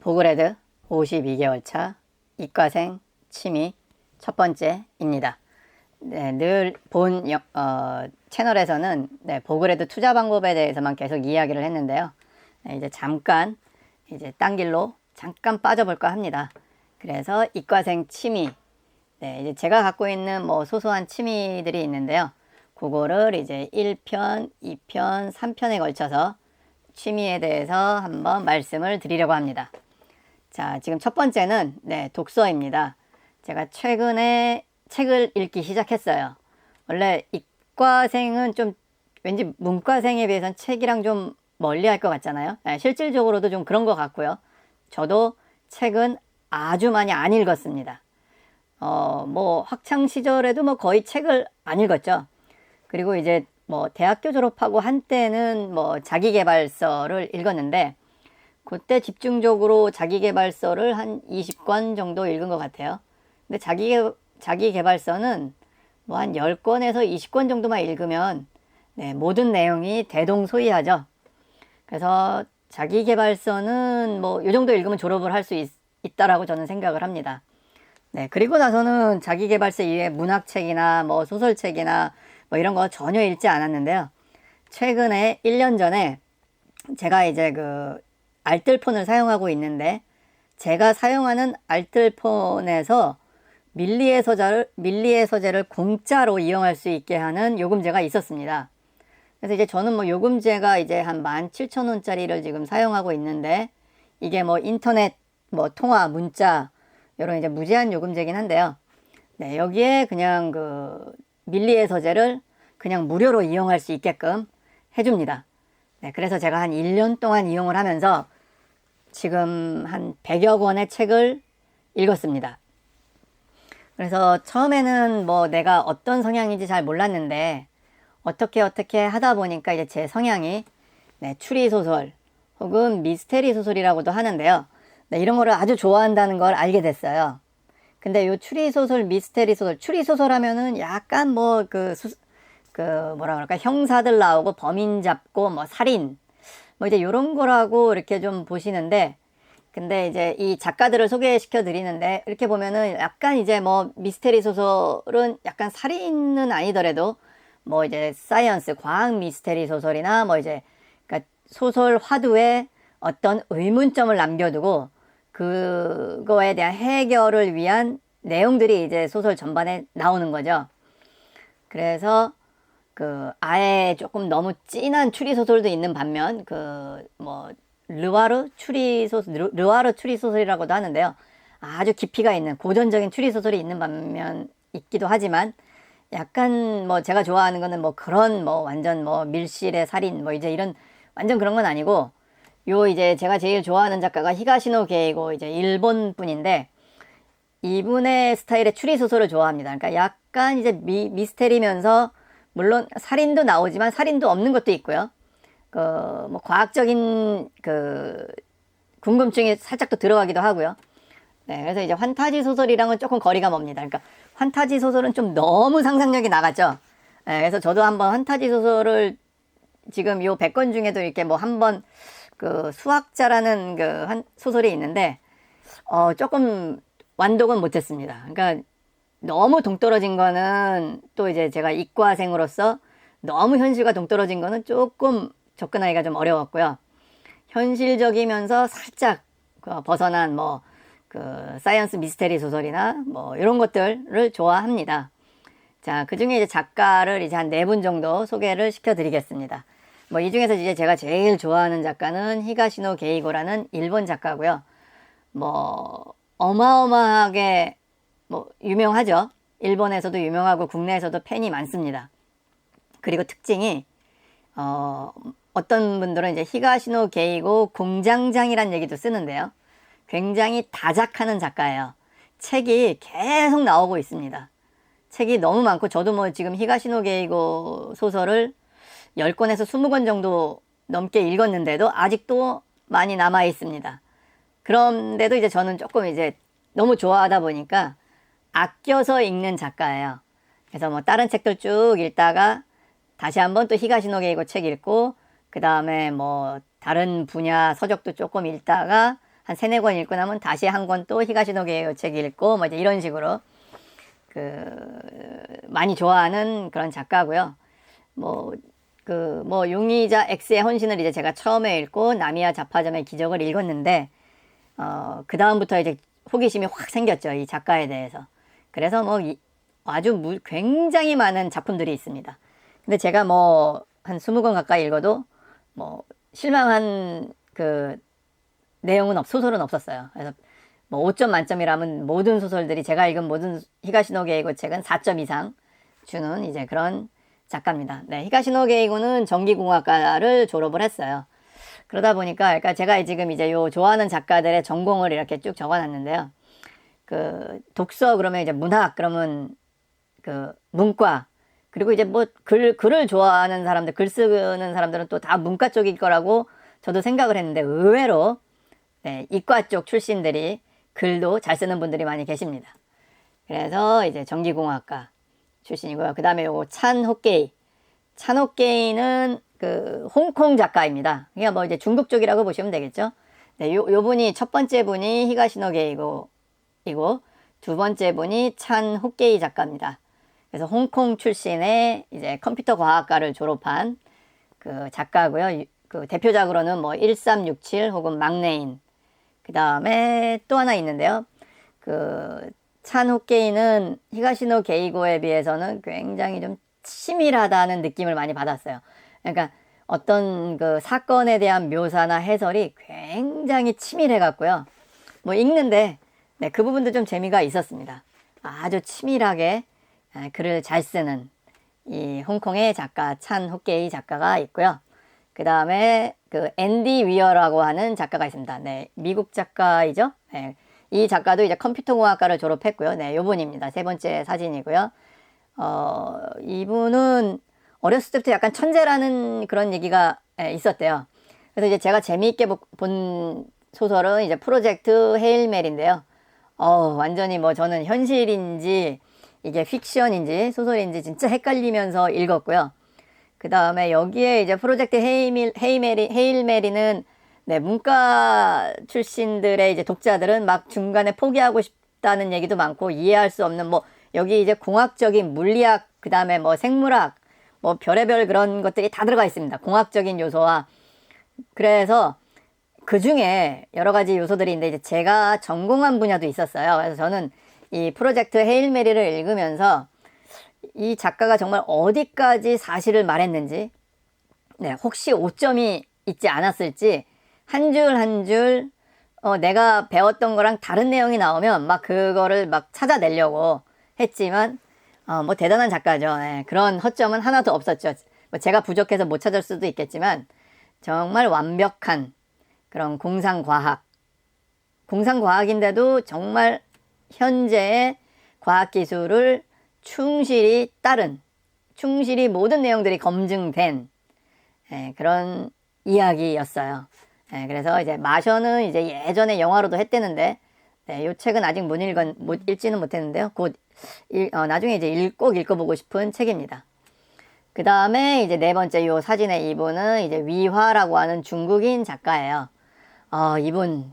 보그레드 52개월 차 이과생 취미 첫 번째입니다. 네, 늘본 어, 채널에서는 네, 보그레드 투자 방법에 대해서만 계속 이야기를 했는데요. 네, 이제 잠깐 이제 딴 길로 잠깐 빠져볼까 합니다. 그래서 이과생 취미 네, 이제 제가 갖고 있는 뭐 소소한 취미들이 있는데요. 그거를 이제 1편, 2편, 3편에 걸쳐서 취미에 대해서 한번 말씀을 드리려고 합니다. 자, 지금 첫 번째는 네, 독서입니다. 제가 최근에 책을 읽기 시작했어요. 원래 이과생은 좀 왠지 문과생에 비해서는 책이랑 좀 멀리 할 것 같잖아요. 네, 실질적으로도 좀 그런 것 같고요. 저도 책은 아주 많이 안 읽었습니다. 어, 뭐 학창 시절에도 뭐 거의 책을 안 읽었죠. 그리고 이제 뭐 대학교 졸업하고 한때는 뭐 자기개발서를 읽었는데 그때 집중적으로 자기개발서를 한 20권 정도 읽은 것 같아요. 근데 자기 자기개발서는 뭐 한 10권에서 20권 정도만 읽으면 네, 모든 내용이 대동소이하죠. 그래서 자기개발서는 뭐 이 정도 읽으면 졸업을 할 수 있다라고 저는 생각을 합니다. 네, 그리고 나서는 자기개발서 이외에 문학책이나 뭐 소설책이나 뭐 이런 거 전혀 읽지 않았는데요. 최근에 1년 전에 제가 이제 그 알뜰폰을 사용하고 있는데 제가 사용하는 알뜰폰에서 밀리의 서재를 밀리의 서재를 공짜로 이용할 수 있게 하는 요금제가 있었습니다. 그래서 이제 저는 뭐 요금제가 이제 한 17,000원짜리를 지금 사용하고 있는데 이게 뭐 인터넷 뭐 통화 문자 이런 이제 무제한 요금제긴 한데요. 네, 여기에 그냥 그 밀리의 서재를 그냥 무료로 이용할 수 있게끔 해줍니다. 네, 그래서 제가 한 1년 동안 이용을 하면서 지금 한 100여 권의 책을 읽었습니다. 그래서 처음에는 뭐 내가 어떤 성향인지 잘 몰랐는데 어떻게 어떻게 하다 보니까 이제 제 성향이 네, 추리소설 혹은 미스테리 소설이라고도 하는데요. 네, 이런 거를 아주 좋아한다는 걸 알게 됐어요. 근데 요 추리소설, 미스테리 소설, 추리소설 하면은 약간 뭐 그, 그 뭐라 그럴까, 형사들 나오고 범인 잡고 뭐 살인, 뭐 이제 요런 거라고 이렇게 좀 보시는데, 근데 이제 이 작가들을 소개시켜 드리는데, 이렇게 보면은 약간 이제 뭐 미스테리 소설은 약간 살인은 아니더라도 뭐 이제 사이언스, 과학 미스테리 소설이나 뭐 이제 그러니까 소설 화두에 어떤 의문점을 남겨두고 그거에 대한 해결을 위한 내용들이 이제 소설 전반에 나오는 거죠. 그래서 그 아예 조금 너무 진한 추리 소설도 있는 반면 그 뭐 르와르 추리 소설 르와르 추리 소설이라고도 하는데요. 아주 깊이가 있는 고전적인 추리 소설이 있는 반면 있기도 하지만 약간 뭐 제가 좋아하는 거는 뭐 그런 뭐 완전 뭐 밀실의 살인 뭐 이제 이런 완전 그런 건 아니고 요 이제 제가 제일 좋아하는 작가가 히가시노 게이고 이제 일본 분인데 이분의 스타일의 추리 소설을 좋아합니다. 그러니까 약간 이제 미, 미스테리면서 물론 살인도 나오지만 살인도 없는 것도 있고요. 그 뭐 과학적인 그 궁금증이 살짝 또 들어가기도 하고요. 네, 그래서 이제 환타지 소설이랑은 조금 거리가 멉니다. 그러니까 환타지 소설은 좀 너무 상상력이 나갔죠. 네, 그래서 저도 한번 환타지 소설을 지금 요 100권 중에도 이렇게 뭐 한번 그 수학자라는 그 한 소설이 있는데 어 조금 완독은 못했습니다. 그러니까 너무 동떨어진 거는 또 이제 제가 이과생으로서 너무 현실과 동떨어진 거는 조금 접근하기가 좀 어려웠고요. 현실적이면서 살짝 그 벗어난 뭐 그 사이언스 미스테리 소설이나 뭐 이런 것들을 좋아합니다. 자, 그 중에 이제 작가를 이제 한 네 분 정도 소개를 시켜드리겠습니다. 뭐 이 중에서 이제 제가 제일 좋아하는 작가는 히가시노 게이고라는 일본 작가고요. 뭐 어마어마하게 뭐 유명하죠. 일본에서도 유명하고 국내에서도 팬이 많습니다. 그리고 특징이 어 어떤 분들은 이제 히가시노 게이고 공장장이란 얘기도 쓰는데요. 굉장히 다작하는 작가예요. 책이 계속 나오고 있습니다. 책이 너무 많고 저도 뭐 지금 히가시노 게이고 소설을 10권에서 20권 정도 넘게 읽었는데도 아직도 많이 남아 있습니다. 그런데도 이제 저는 조금 이제 너무 좋아하다 보니까 아껴서 읽는 작가예요. 그래서 뭐 다른 책들 쭉 읽다가 다시 한번 또 히가시노 게이고 책 읽고 그 다음에 뭐 다른 분야 서적도 조금 읽다가 한 세네 권 읽고 나면 다시 한 권 또 히가시노게의 책 읽고 뭐 이제 이런 식으로 그 많이 좋아하는 그런 작가고요. 뭐그 뭐 용의자 X의 헌신을 이제 제가 처음에 읽고 나미야 자파점의 기적을 읽었는데 어, 그 다음부터 이제 호기심이 확 생겼죠. 이 작가에 대해서. 그래서 뭐 이- 아주 무, 굉장히 많은 작품들이 있습니다. 근데 제가 뭐 한 20권 가까이 읽어도 뭐 실망한 그 내용은 없, 소설은 없었어요. 그래서 뭐 5점 만점이라면 모든 소설들이 제가 읽은 모든 히가시노 게이고 책은 4점 이상 주는 이제 그런 작가입니다. 네, 히가시노 게이고는 전기공학과를 졸업을 했어요. 그러다 보니까 그러니까 제가 지금 이제 요 좋아하는 작가들의 전공을 이렇게 쭉 적어놨는데요. 그 독서 그러면 이제 문학 그러면 그 문과 그리고 이제 뭐 글 글을 좋아하는 사람들 글 쓰는 사람들은 또 다 문과 쪽일 거라고 저도 생각을 했는데 의외로 네, 이과 쪽 출신들이 글도 잘 쓰는 분들이 많이 계십니다. 그래서 이제 전기공학과 출신이고요. 그 다음에 요거 찬 호케이. 찬 호케이는 그 홍콩 작가입니다. 그러니까 뭐 이제 중국 쪽이라고 보시면 되겠죠. 네, 요, 요 분이 첫 번째 분이 히가시노 게이고 이고 두 번째 분이 찬 호케이 작가입니다. 그래서 홍콩 출신의 이제 컴퓨터 과학과를 졸업한 그 작가고요. 유- 그 대표작으로는 뭐 1367 혹은 막내인 그 다음에 또 하나 있는데요. 그 찬호케이는 히가시노 게이고에 비해서는 굉장히 좀 치밀하다는 느낌을 많이 받았어요. 그러니까 어떤 그 사건에 대한 묘사나 해설이 굉장히 치밀해 갖고요. 뭐 읽는데 네, 그 부분도 좀 재미가 있었습니다. 아주 치밀하게 아, 글을 잘 쓰는 이 홍콩의 작가 찬 호케이 작가가 있고요. 그 다음에 그 앤디 위어라고 하는 작가가 있습니다. 네, 미국 작가이죠. 네, 이 작가도 이제 컴퓨터공학과를 졸업했고요. 네, 요분입니다. 세 번째 사진이고요. 어, 이분은 어렸을 때부터 약간 천재라는 그런 얘기가 예, 있었대요. 그래서 이제 제가 재미있게 보- 본 소설은 이제 프로젝트 헤일멜인데요. 어, 완전히 뭐 저는 현실인지 이게 픽션인지 소설인지 진짜 헷갈리면서 읽었고요. 그 다음에 여기에 이제 프로젝트 헤이밀, 헤이메리, 헤일메리는 네, 문과 출신들의 이제 독자들은 막 중간에 포기하고 싶다는 얘기도 많고 이해할 수 없는 뭐 여기 이제 공학적인 물리학, 그 다음에 뭐 생물학, 뭐 별의별 그런 것들이 다 들어가 있습니다. 공학적인 요소와 그래서 그 중에 여러 가지 요소들이 있는데 이제 제가 전공한 분야도 있었어요. 그래서 저는 이 프로젝트 헤일메리를 읽으면서 이 작가가 정말 어디까지 사실을 말했는지, 네, 혹시 오점이 있지 않았을지, 한 줄 한 줄, 어, 내가 배웠던 거랑 다른 내용이 나오면 막 그거를 막 찾아내려고 했지만, 어, 뭐 대단한 작가죠. 네, 그런 허점은 하나도 없었죠. 뭐 제가 부족해서 못 찾을 수도 있겠지만, 정말 완벽한 그런 공상과학, 공상과학인데도 정말 현재의 과학기술을 충실히 따른, 충실히 모든 내용들이 검증된 예, 그런 이야기였어요. 예, 그래서 이제 마셔는 이제 예전에 영화로도 했대는데 네, 이 책은 아직 못 읽은 못 읽지는 못했는데요. 곧 읽- 어, 나중에 이제 읽, 꼭 읽어보고 싶은 책입니다. 그 다음에 이제 네 번째 요 사진의 이분은 이제 위화라고 하는 중국인 작가예요. 어, 이분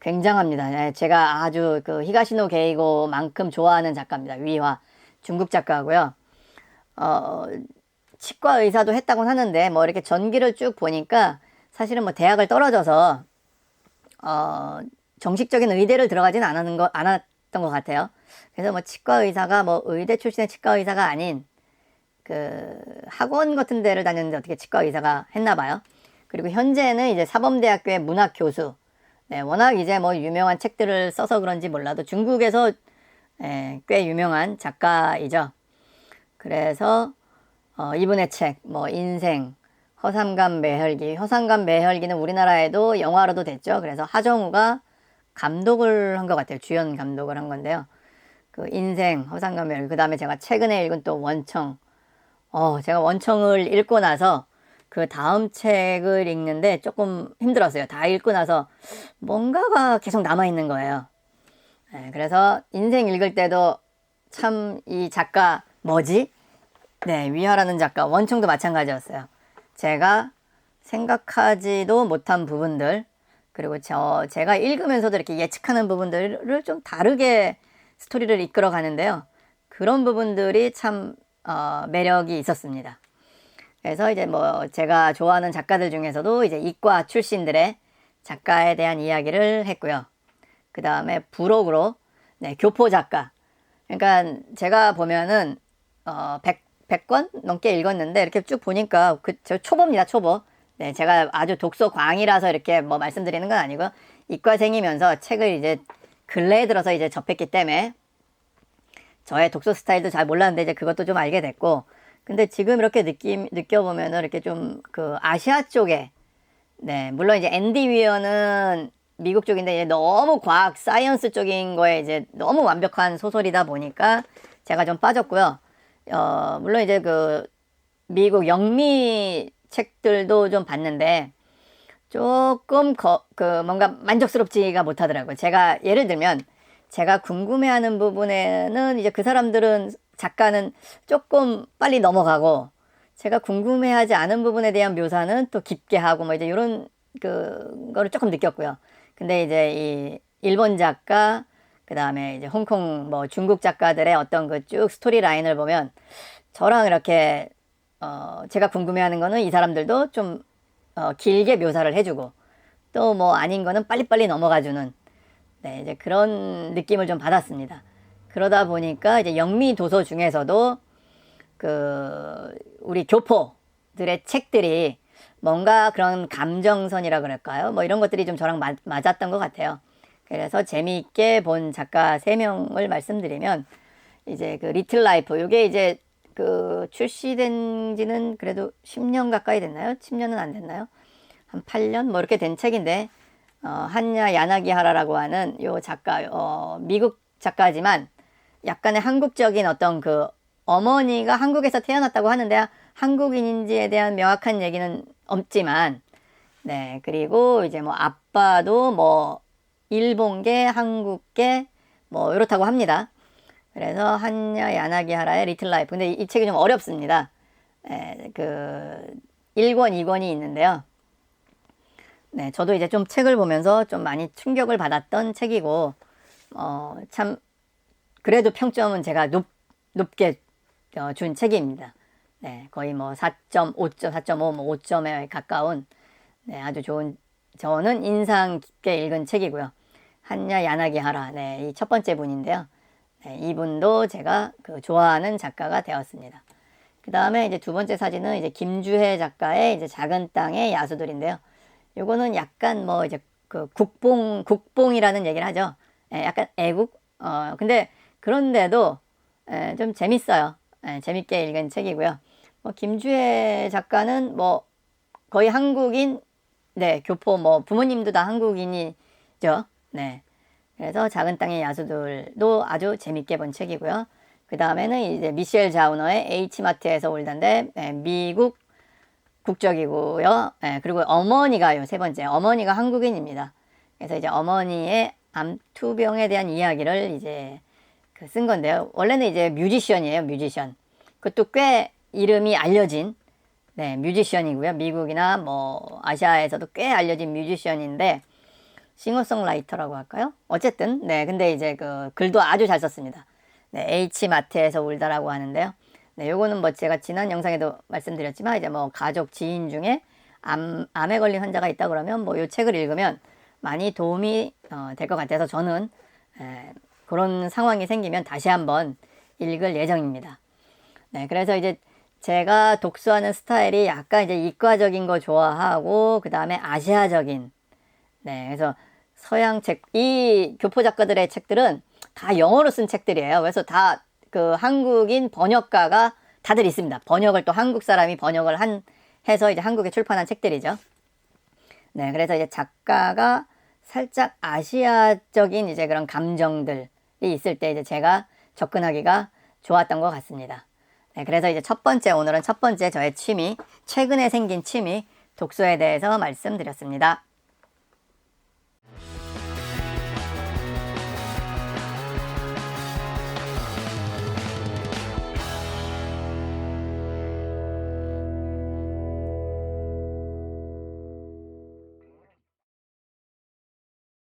굉장합니다. 네, 제가 아주 그 히가시노 게이고만큼 좋아하는 작가입니다. 위화 중국 작가고요. 어, 치과 의사도 했다고 하는데 뭐 이렇게 전기를 쭉 보니까 사실은 뭐 대학을 떨어져서 어, 정식적인 의대를 들어가진 않았는 거 않았던 것 같아요. 그래서 뭐 치과 의사가 뭐 의대 출신의 치과 의사가 아닌 그 학원 같은 데를 다녔는데 어떻게 치과 의사가 했나 봐요. 그리고 현재는 이제 사범대학교의 문학 교수. 네, 워낙 이제 뭐 유명한 책들을 써서 그런지 몰라도 중국에서 예, 꽤 유명한 작가이죠. 그래서 어, 이분의 책, 뭐 인생, 허삼감 매혈기, 허삼감 매혈기는 우리나라에도 영화로도 됐죠. 그래서 하정우가 감독을 한 것 같아요. 주연 감독을 한 건데요. 그 인생, 허삼감 매혈기, 그 다음에 제가 최근에 읽은 또 원청, 어, 제가 원청을 읽고 나서 그 다음 책을 읽는데 조금 힘들었어요. 다 읽고 나서 뭔가가 계속 남아있는 거예요. 네, 그래서 인생 읽을 때도 참 이 작가 뭐지? 네, 위화라는 작가 원청도 마찬가지였어요. 제가 생각하지도 못한 부분들, 그 그리고 저 제가 읽으면서도 이렇게 예측하는 부분들을 좀 다르게 스토리를 이끌어 가는데요. 그런 부분들이 참 어, 매력이 있었습니다. 그래서 이제 뭐 제가 좋아하는 작가들 중에서도 이제 이과 출신들의 작가에 대한 이야기를 했고요. 그 다음에 부록으로 네, 교포 작가. 그러니까 제가 보면은 어, 100, 100권 넘게 읽었는데 이렇게 쭉 보니까 그 저 초보입니다, 초보. 네, 제가 아주 독서 광이라서 이렇게 뭐 말씀드리는 건 아니고 이과생이면서 책을 이제 근래에 들어서 이제 접했기 때문에 저의 독서 스타일도 잘 몰랐는데 이제 그것도 좀 알게 됐고 근데 지금 이렇게 느낌 느껴보면은 이렇게 좀 그 아시아 쪽에 네 물론 이제 앤디 위어는 미국 쪽인데 이제 너무 과학 사이언스 쪽인 거에 이제 너무 완벽한 소설이다 보니까 제가 좀 빠졌고요. 어 물론 이제 그 미국 영미 책들도 좀 봤는데 조금 거, 그 뭔가 만족스럽지가 못하더라고요. 제가 예를 들면 제가 궁금해하는 부분에는 이제 그 사람들은 작가는 조금 빨리 넘어가고 제가 궁금해하지 않은 부분에 대한 묘사는 또 깊게 하고 뭐 이제 이런 그 거를 조금 느꼈고요. 근데 이제 이 일본 작가 그 다음에 이제 홍콩 뭐 중국 작가들의 어떤 그 쭉 스토리 라인을 보면 저랑 이렇게 어 제가 궁금해하는 거는 이 사람들도 좀 어, 길게 묘사를 해주고 또 뭐 아닌 거는 빨리빨리 넘어가주는 네, 이제 그런 느낌을 좀 받았습니다. 그러다 보니까 이제 영미 도서 중에서도 그 우리 교포들의 책들이 뭔가 그런 감정선이라 그럴까요? 뭐 이런 것들이 좀 저랑 맞, 맞았던 것 같아요. 그래서 재미있게 본 작가 세 명을 말씀드리면 이제 그 리틀 라이프 이게 이제 그 출시된 지는 그래도 10년 가까이 됐나요? 10년은 안 됐나요? 한 8년 뭐 이렇게 된 책인데 어, 한야 야나기하라라고 하는 요 작가 어, 미국 작가지만 약간의 한국적인 어떤 그 어머니가 한국에서 태어났다고 하는데 한국인인지에 대한 명확한 얘기는 없지만 네 그리고 이제 뭐 아빠도 뭐 일본계 한국계 뭐 이렇다고 합니다. 그래서 한야 야나기하라의 리틀 라이프 근데 이, 이 책이 좀 어렵습니다. 네, 그 1권 2권이 있는데요. 네, 저도 이제 좀 책을 보면서 좀 많이 충격을 받았던 책이고, 어, 참, 그래도 평점은 제가 높, 높게 어, 준 책입니다. 네, 거의 뭐 4.5점, 4.5, 뭐 5점에 가까운, 네, 아주 좋은, 저는 인상 깊게 읽은 책이고요. 한야 야나기 하라, 네, 이 첫 번째 분인데요. 네, 이분도 제가 그 좋아하는 작가가 되었습니다. 그 다음에 이제 두 번째 사진은 이제 김주혜 작가의 이제 작은 땅의 야수들인데요. 요거는 약간 뭐 이제 그 국뽕 국뽕이라는 얘기를 하죠. 예, 약간 애국. 어 근데 그런데도 예, 좀 재밌어요. 예, 재밌게 읽은 책이고요. 뭐 김주혜 작가는 뭐 거의 한국인 네 교포 뭐 부모님도 다 한국인이죠. 네. 그래서 작은 땅의 야수들도 아주 재밌게 본 책이고요. 그 다음에는 이제 미셸 자우너의 H마트에서 울던데 예, 미국 국적이고요. 예, 그리고 어머니가요, 세 번째. 어머니가 한국인입니다. 그래서 이제 어머니의 암투병에 대한 이야기를 이제 그 쓴 건데요. 원래는 이제 뮤지션이에요, 뮤지션. 그것도 꽤 이름이 알려진, 네, 뮤지션이고요. 미국이나 뭐 아시아에서도 꽤 알려진 뮤지션인데, 싱어송라이터라고 할까요? 어쨌든, 네, 근데 이제 그 글도 아주 잘 썼습니다. 네, H마트에서 울다라고 하는데요. 네, 요거는 뭐 제가 지난 영상에도 말씀드렸지만 이제 뭐 가족 지인 중에 암, 암에 걸린 환자가 있다 그러면 뭐 요 책을 읽으면 많이 도움이 어, 될 것 같아서 저는 에, 그런 상황이 생기면 다시 한번 읽을 예정입니다. 네, 그래서 이제 제가 독서하는 스타일이 약간 이제 이과적인 거 좋아하고 그 다음에 아시아적인 네, 그래서 서양 책, 이 교포 작가들의 책들은 다 영어로 쓴 책들이에요. 그래서 다 그 한국인 번역가가 다들 있습니다. 번역을 또 한국 사람이 번역을 한 해서 이제 한국에 출판한 책들이죠. 네, 그래서 이제 작가가 살짝 아시아적인 이제 그런 감정들이 있을 때 이제 제가 접근하기가 좋았던 것 같습니다. 네, 그래서 이제 첫 번째 오늘은 첫 번째 저의 취미 최근에 생긴 취미 독서에 대해서 말씀드렸습니다.